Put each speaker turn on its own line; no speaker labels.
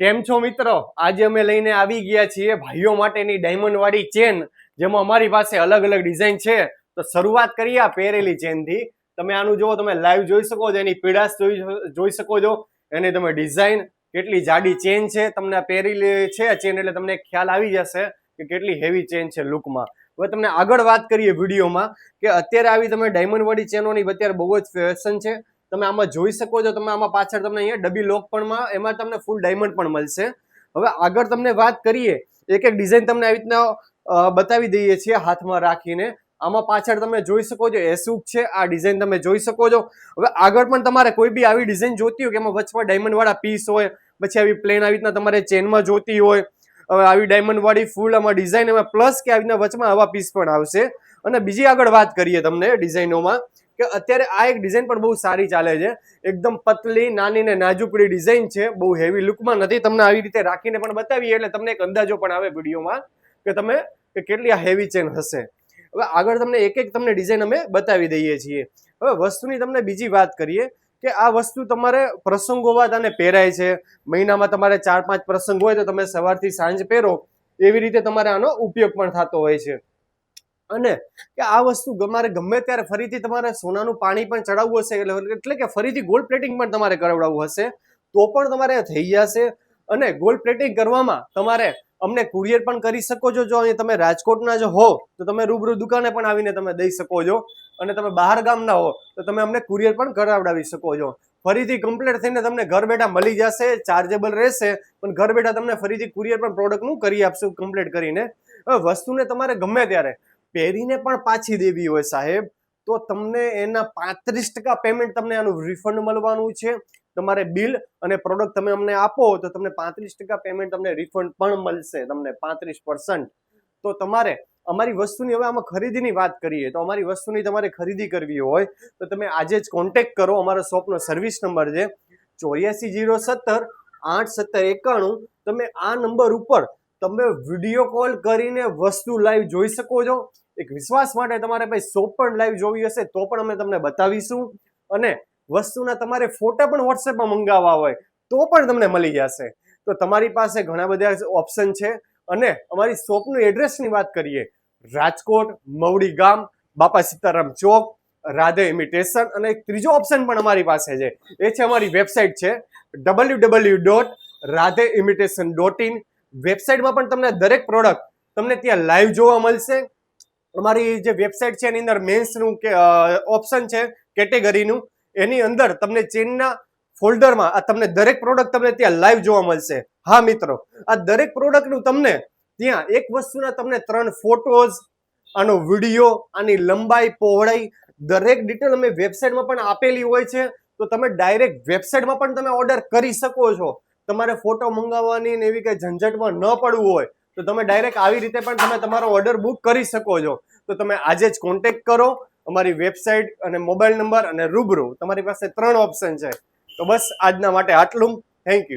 કેમ છો મિત્રો? આજે અમે લઈને આવી ગયા છીએ ભાઈઓ માટેની ડાયમંડ વાળી ચેન જેમાં અમારી પાસે અલગ અલગ ડિઝાઇન છે. તો શરૂઆત કરીએ આ પહેરેલી ચેનથી. તમે આનું જુઓ, તમે લાઈવ જોઈ શકો છો, એની પીડાશ જોઈ જોઈ શકો છો. એની તમે ડિઝાઇન કેટલી જાડી ચેન છે તમને પહેરેલી છે ચેન એટલે તમને ખ્યાલ આવી જશે કે કેટલી હેવી ચેન છે લુકમાં હવે તમને આગળ વાત કરીએ વિડીયોમાં કે અત્યારે આવી તમે ડાયમંડ વાળી ચેનોની અત્યારે બહુ જ ફેશન છે. તમે આમાં જોઈ શકો છો, તમે આમાં પાછળ તમને અહીંયા ડબી લોક પણ એમાં તમને ફૂલ ડાયમંડ પણ મળશે. હવે આગળ તમને વાત કરીએ, એક એક ડિઝાઇન તમને આવી રીતના બતાવી દઈએ છીએ હાથમાં રાખીને. આમાં પાછળ તમે જોઈ શકો છો એસુક છે, આ ડિઝાઇન તમે જોઈ શકો છો. હવે આગળ પણ તમારે કોઈ બી આવી ડિઝાઇન જોતી હોય કે એમાં વચમાં ડાયમંડ વાળા પીસ હોય, પછી આવી પ્લેન આવી રીતના તમારે ચેનમાં જોતી હોય, હવે આવી ડાયમંડ વાળી ફૂલ આમાં ડિઝાઇન એમાં પ્લસ કે આવી રીતના વચમાં આવા પીસ પણ આવશે. અને બીજી આગળ વાત કરીએ તમને ડિઝાઇનોમાં કે અત્યારે આ એક ડિઝાઇન પણ બહુ સારી ચાલે છે. એકદમ પતલી, નાની ને નાજુકડી ડિઝાઇન છે. બહુ હેવી લુકમાં નથી. તમને આવી રીતે રાખીને પણ બતાવીએ એટલે તમને એક અંદાજો પણ આવે વિડીયોમાં કે તમે કે કેટલી આ હેવી ચેન હશે. હવે આગળ તમને એક એક તમને ડિઝાઇન અમે બતાવી દઈએ છીએ. હવે વસ્તુની તમને બીજી વાત કરીએ કે આ વસ્તુ તમારે પ્રસંગોવાદ અને પહેરાય છે. મહિનામાં તમારે ચાર પાંચ પ્રસંગ હોય તો તમે સવારથી સાંજ પહેરો. એવી રીતે તમારે આનો ઉપયોગ પણ થતો હોય છે. અને કે આ વસ્તુ તમારે ગમે ત્યારે ફરીથી તમારે સોનાનું પાણી પણ ચડાવવું હશે, એટલે કે ફરીથી ગોલ્ડ પ્લેટિંગ પણ તમારે કરાવડાવવું હશે, તો પણ તમારે થઈ જશે અને ગોલ્ડ પ્લેટિંગ કરવામાં તમારે અમને કુરિયર પણ કરી શકો છો, જો અહીં તમે રાજકોટના જો હો, તો તમે રૂબરૂ દુકાને પણ આવીને તમે દઈ શકો છો. અને તમે બહાર ગામના હો, તો તમે અમને કુરિયર પણ કરાવડાવી શકો છો. ફરીથી કમ્પ્લીટ થઈને તમને ઘર બેઠા મળી જશે ચાર્જેબલ રહેશે, પણ ઘર બેઠા તમને ફરીથી કુરિયર પણ પ્રોડક્ટનું કરી આપશું કમ્પ્લીટ કરીને. હવે વસ્તુને તમારે ગમે ત્યારે પહેરીને પણ પાછી દેવી હોય સાહેબ, તો તમને એના પાંત્રીસ ટકા પેમેન્ટ તમને આનું રિફંડ મળવાનું છે. તમારે બિલ અને પ્રોડક્ટ તમે અમને આપો તો તમને પાંત્રીસ ટકા પેમેન્ટ તમને રિફંડ પણ મળશે તમને પાંત્રીસ પર્સન્ટ તો તમારે અમારી વસ્તુની હવે આમાં ખરીદીની વાત કરીએ તો અમારી વસ્તુની તમારે ખરીદી કરવી હોય તો તમે આજે જ કોન્ટેક્ટ કરો. અમારા શોપનો સર્વિસ નંબર છે ચોર્યાસી જીરો સત્તર, આઠ સત્તર એકાણું. તમે આ નંબર ઉપર તમે વીડિયો કોલ કરીને વસ્તુ લાઈવ જોઈ શકો છો. એક વિશ્વાસ માટે તમારે ભાઈ શોપ પણ લાઈવ જોવી હશે તો પણ અમે તમને બતાવીશું. અને વસ્તુના તમારે ફોટા પણ વોટ્સએપમાં મંગાવવા હોય તો પણ તમને મળી જશે. તો તમારી પાસે ઘણા બધા ઓપ્શન છે. અને અમારી શોપનું એડ્રેસની વાત કરીએ, રાજકોટ, મવડી ગામ, બાપા સીતારામ ચોક, રાધે ઇમિટેશન અને એક ત્રીજો ઓપ્શન પણ અમારી પાસે છે. એ છે અમારી વેબસાઇટ છે W W dot Radhe imitation dot in વેબસાઇટમાં પણ તમને દરેક પ્રોડક્ટ તમને ત્યાં લાઈવ જોવા મળશે. અમારી જે વેબસાઇટ છે એની અંદર મેન્સનું કે ઓપ્શન છે કેટેગરીનું એની અંદર તમને ચેનના ફોલ્ડરમાં આ તમને દરેક પ્રોડક્ટ તમને ત્યાં લાઈવ જોવા મળશે. હા, મિત્રો. આ દરેક પ્રોડક્ટનું તમને ત્યાં એક વસ્તુના તમને ત્રણ ફોટોઝ આનો વીડિયો આની લંબાઈ, પહોળાઈ, દરેક ડિટેલ અમે વેબસાઇટમાં પણ આપેલી હોય છે. તો તમે ડાયરેક્ટ વેબસાઇટમાં પણ તમે ઓર્ડર કરી શકો છો. તમારે ફોટો મંગાવવાની ને એવી કઈ ઝંઝટમાં ન પડવું હોય, તો તમે ડાયરેક્ટ આવી રીતે પણ તમે તમારો ઓર્ડર બુક કરી શકો છો. તો તમે આજે જ કોન્ટેક્ટ કરો અમારી વેબસાઇટ અને મોબાઈલ નંબર અને રૂબરૂ. તમારી પાસે ત્રણ ઓપ્શન છે. તો બસ આજના માટે આટલું. Thank you